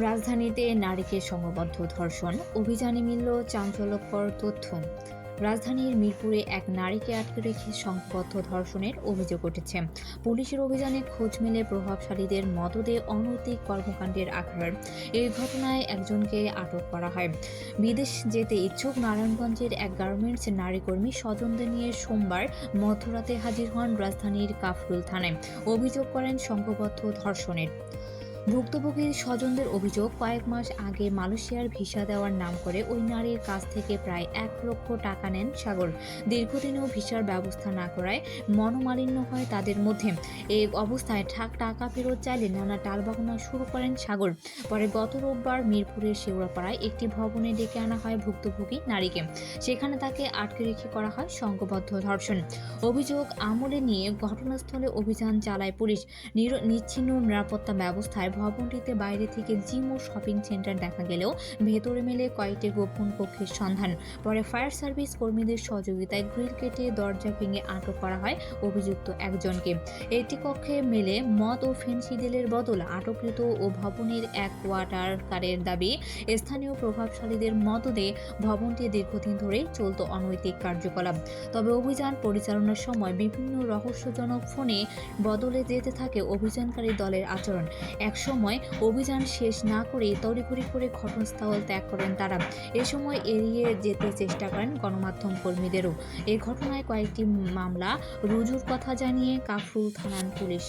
রাজধানীতে নারীকে সংঘবদ্ধ ধর্ষণ, অভিযানে মিলল চাঞ্চল্যকর তথ্য। রাজধানীর মিরপুরে এক নারীকে আটকে রেখে সংঘবদ্ধ ধর্ষণের অভিযোগ উঠেছে। পুলিশের অভিযানে খোঁজ মেলে প্রভাবশালীদের মদদে অনৈতিক কর্মকাণ্ডের আগ্রহ এই ঘটনায় একজনকে আটক করা হয়। বিদেশ যেতে ইচ্ছুক নারায়ণগঞ্জের এক গার্মেন্টস নারী কর্মী স্বজনদের নিয়ে সোমবার মধ্যরাতে হাজির হন রাজধানীর কাফরুল থানায়। অভিযোগ করেন সংঘবদ্ধ ধর্ষণের। ভুক্তভোগীর স্বজনদের অভিযোগ, কয়েক মাস আগে মালয়েশিয়ার ভিসা দেওয়ার নাম করে ওই নারীর কাছ থেকে প্রায় এক লক্ষ টাকা নেন সাগর। দীর্ঘদিনেও ভিসার ব্যবস্থা না করায় মনোমালিন্য হয় তাদের মধ্যে। এই অবস্থায় ঠাক টাকা ফেরত চাইলে নানা টালবাহনা শুরু করেন সাগর। পরে গত রোববার মিরপুরের শেওড়াপাড়ায় একটি ভবনে ডেকে আনা হয় ভুক্তভোগী নারীকে। সেখানে তাকে আটকে রেখে করা হয় সংঘবদ্ধ ধর্ষণ। অভিযোগ আমলে নিয়ে ঘটনাস্থলে অভিযান চালায় পুলিশ। নিচ্ছিন্ন নিরাপত্তা ব্যবস্থায় ভবনটিতে বাইরে থেকে জিম ও শপিং সেন্টার দেখা গেলেও ভেতরে মেলে কয়েকটি গোপন কক্ষের সন্ধান। পরে ফায়ার সার্ভিস কর্মীদের সহযোগিতায় গ্রিল কেটে দরজা ভেঙে আটক করা হয় অভিযুক্ত একজনকে। একটি কক্ষে মেলে মদ ও ফেন্সিডিলের বদল আটককৃত ও ভবনের এক কোয়ার্টার কারের দাবি, স্থানীয় প্রভাবশালীদের মদদে ভবনটি দীর্ঘদিন ধরেই চলত অনৈতিক কার্যকলাপ। তবে অভিযান পরিচালনার সময় বিভিন্ন রহস্যজনক ফোনে বদলে যেতে থাকে অভিযানকারী দলের আচরণ। এক সময় অভিযান শেষ না করে তড়িঘড়ি করে ঘটনাস্থল ত্যাগ করেন তারা। এ সময় এড়িয়ে যেতে চেষ্টা করেন গণমাধ্যম কর্মীদেরও। এ ঘটনায় কয়েকটি মামলা, রুজুর কথা জানিয়ে কাফরুল থানান পুলিশ।